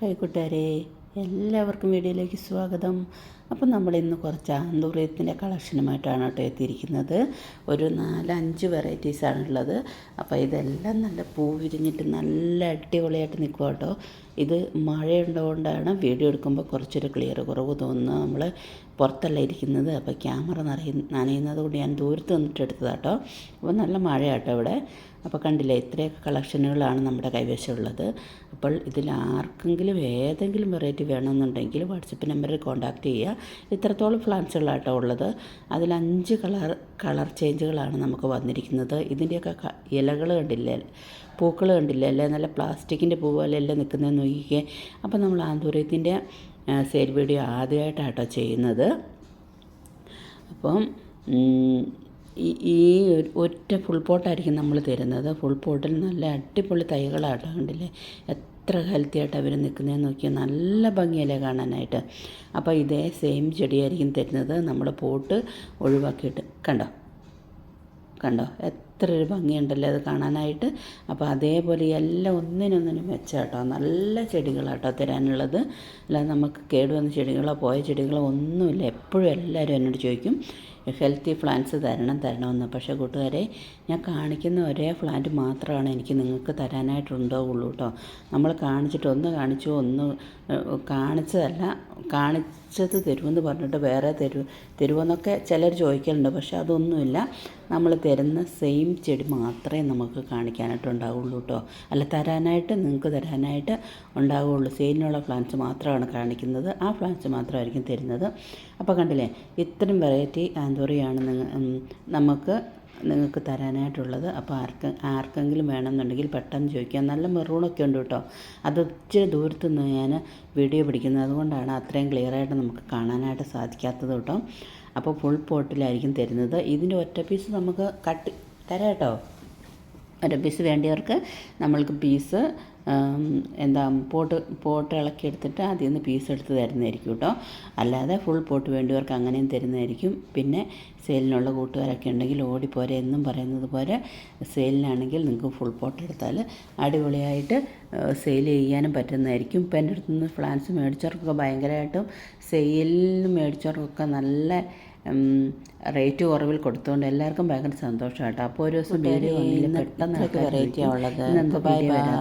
Hi കൂട്ടുകാരെ. എല്ലാവർക്കും വീഡിയോയിലേക്ക് സ്വാഗതം. അപ്പം നമ്മൾ ഇന്ന് കുറച്ച് ആന്തൂറിയത്തിന്റെ കളക്ഷനുമായിട്ടാണ് കേട്ടോ എത്തിയിരിക്കുന്നത്. ഒരു നാലഞ്ച് വെറൈറ്റീസാണുള്ളത് അപ്പോൾ ഇതെല്ലാം നല്ല പൂ വിരിഞ്ഞിട്ട് നല്ല അടിപൊളിയായിട്ട് നിൽക്കുക കേട്ടോ ഇത് മഴയുള്ളതുകൊണ്ടാണ് വീഡിയോ എടുക്കുമ്പോൾ കുറച്ചൊരു ക്ലിയർ കുറവ് തോന്നുന്നത്. നമ്മൾ പുറത്തല്ല ഇരിക്കുന്നത്. അപ്പോൾ ക്യാമറ നിറയ നനയുന്നത് കൊണ്ട് ഞാൻ ദൂരത്ത് നിന്നിട്ട് എടുത്തതാട്ടോ അപ്പോൾ നല്ല മഴയാട്ടോ ഇവിടെ. അപ്പോൾ കണ്ടില്ലേ ഇത്രയൊക്കെ കളക്ഷനുകളാണ് നമ്മുടെ കൈവശമുള്ളത് അപ്പോൾ ഇതിൽ ആർക്കെങ്കിലും ഏതെങ്കിലും വെറൈറ്റി വേണമെന്നുണ്ടെങ്കിൽ വാട്സപ്പ് നമ്പറിൽ കോൺടാക്റ്റ് ചെയ്യുക. ഇത്രത്തോളം ഫ്ലാൻസുകളാട്ടോ ഉള്ളത്. അതിൽ അഞ്ച് കളർ കളർ ചേഞ്ചുകളാണ് നമുക്ക് വന്നിരിക്കുന്നത്. ഇതിന്റെയൊക്കെ ഇലകൾ കണ്ടില്ലേ? പൂക്കൾ കണ്ടില്ലേ? അല്ലേ? നല്ല പ്ലാസ്റ്റിക്കിന്റെ പൂ പോലെ എല്ലാം നിൽക്കുന്നത് നോക്കിക്കേ. അപ്പോൾ നമ്മൾ ആന്തൂര്യത്തിന്റെ സെയിൽ വീഡിയോ ആദ്യമായിട്ടാട്ടോ ചെയ്യുന്നത്. അപ്പം ഈ ഒറ്റ ഫുൾ പോട്ടായിരിക്കും നമ്മൾ തരുന്നത്. ഫുൾ പോട്ടിൽ നല്ല അടിപൊളി തൈകളാട്ടോ കണ്ടില്ലേ? എത്ര ഹെൽത്തി ആയിട്ട് അവർ നിൽക്കുന്നതെന്ന് നോക്കിയാൽ നല്ല ഭംഗിയല്ലേ കാണാനായിട്ട്. അപ്പോൾ ഇതേ സെയിം ചെടിയായിരിക്കും തരുന്നത്. നമ്മൾ പോട്ട് ഒഴിവാക്കിയിട്ട്. കണ്ടോ? കണ്ടോ? എത്ര ഒരു ഭംഗിയുണ്ടല്ലേ അത് കാണാനായിട്ട്. അപ്പോൾ അതേപോലെ എല്ലാം ഒന്നിനൊന്നിനും വെച്ചാട്ടോ നല്ല ചെടികളാട്ടോ തരാനുള്ളത്. അല്ലാതെ നമുക്ക് കേടുവന്ന ചെടികളോ പോയ ചെടികളോ ഒന്നുമില്ല. എപ്പോഴും എല്ലാവരും എന്നോട് ചോദിക്കും ഹെൽത്തി പ്ലാന്റ്സ് തരണം തരണമെന്ന്. പക്ഷേ കൂട്ടുകാരെ ഞാൻ കാണിക്കുന്ന ഒരേ പ്ലാന്റ് മാത്രമാണ് എനിക്ക് നിങ്ങൾക്ക് തരാനായിട്ടുണ്ടാവുള്ളൂ കേട്ടോ നമ്മൾ കാണിച്ചിട്ട് ഒന്ന് കാണിച്ചു ഒന്ന് കാണിച്ചതല്ല കാണിച്ചത് തരുമെന്ന് പറഞ്ഞിട്ട് വേറെ തരൂ തരുമെന്നൊക്കെ ചിലർ ചോദിക്കലുണ്ട്. പക്ഷേ അതൊന്നുമില്ല. നമ്മൾ തരുന്ന സെയിം ചെടി മാത്രമേ നമുക്ക് കാണിക്കാനായിട്ട് ഉണ്ടാവുള്ളൂ കേട്ടോ അല്ല തരാനായിട്ട് നിങ്ങൾക്ക് തരാനായിട്ട് ഉണ്ടാവുള്ളൂ. സെയിലിനുള്ള പ്ലാന്റ്സ് മാത്രമാണ് കാണിക്കുന്നത്. ആ പ്ലാന്റ്സ് മാത്രമായിരിക്കും തരുന്നത്. അപ്പോൾ കണ്ടില്ലേ ഇത്രയും വെറൈറ്റി ആന്തോറിയാണ് നമുക്ക് നിങ്ങൾക്ക് തരാനായിട്ടുള്ളത്. അപ്പോൾ ആർക്ക് ആർക്കെങ്കിലും വേണമെന്നുണ്ടെങ്കിൽ പെട്ടെന്ന് ചോദിക്കാം. നല്ല മെറൂണൊക്കെ ഉണ്ട് കേട്ടോ അത് ഇച്ചിരി ദൂരത്ത് നിന്ന് ഞാൻ വീഡിയോ പിടിക്കുന്നത് അതുകൊണ്ടാണ് അത്രയും ക്ലിയറായിട്ട് നമുക്ക് കാണാനായിട്ട് സാധിക്കാത്തത് കേട്ടോ അപ്പോൾ ഫുൾ പോട്ടിലായിരിക്കും തരുന്നത്. ഇതിന്റെ ഒറ്റ പീസ് നമുക്ക് കട്ട് തരാം കേട്ടോ ഒരു പീസ് വേണ്ടിയവർക്ക് നമ്മൾക്ക് പീസ് എന്താ പോട്ട് പോട്ട് ഇളക്കി എടുത്തിട്ട് അതിൽ നിന്ന് പീസ് എടുത്ത് തരുന്നതായിരിക്കും കേട്ടോ അല്ലാതെ ഫുൾ പോട്ട് വേണ്ടിയവർക്ക് അങ്ങനെയും തരുന്നതായിരിക്കും. പിന്നെ സെയിലിനുള്ള കൂട്ടുകാരൊക്കെ ഉണ്ടെങ്കിൽ ഓടിപ്പോരെ എന്നും പറയുന്നത് പോലെ സെയിലിനാണെങ്കിൽ നിങ്ങൾക്ക് ഫുൾ പോട്ട് എടുത്താൽ അടിപൊളിയായിട്ട് സെയിൽ ചെയ്യാനും പറ്റുന്നതായിരിക്കും. ഇപ്പം എന്റെ അടുത്ത് നിന്ന് ഫ്ലാൻസ് മേടിച്ചവർക്കൊക്കെ ഭയങ്കരമായിട്ടും സെയിലിന് മേടിച്ചവർക്കൊക്കെ നല്ല റേറ്റ് കുറവിൽ കൊടുത്തുകൊണ്ട് എല്ലാവർക്കും ഭയങ്കര സന്തോഷം കേട്ടോ അപ്പോൾ ഒരു ദിവസം വീഡിയോ വന്നില്ല? പെട്ടെന്ന് വെറൈറ്റിയാണ് ഉള്ളത്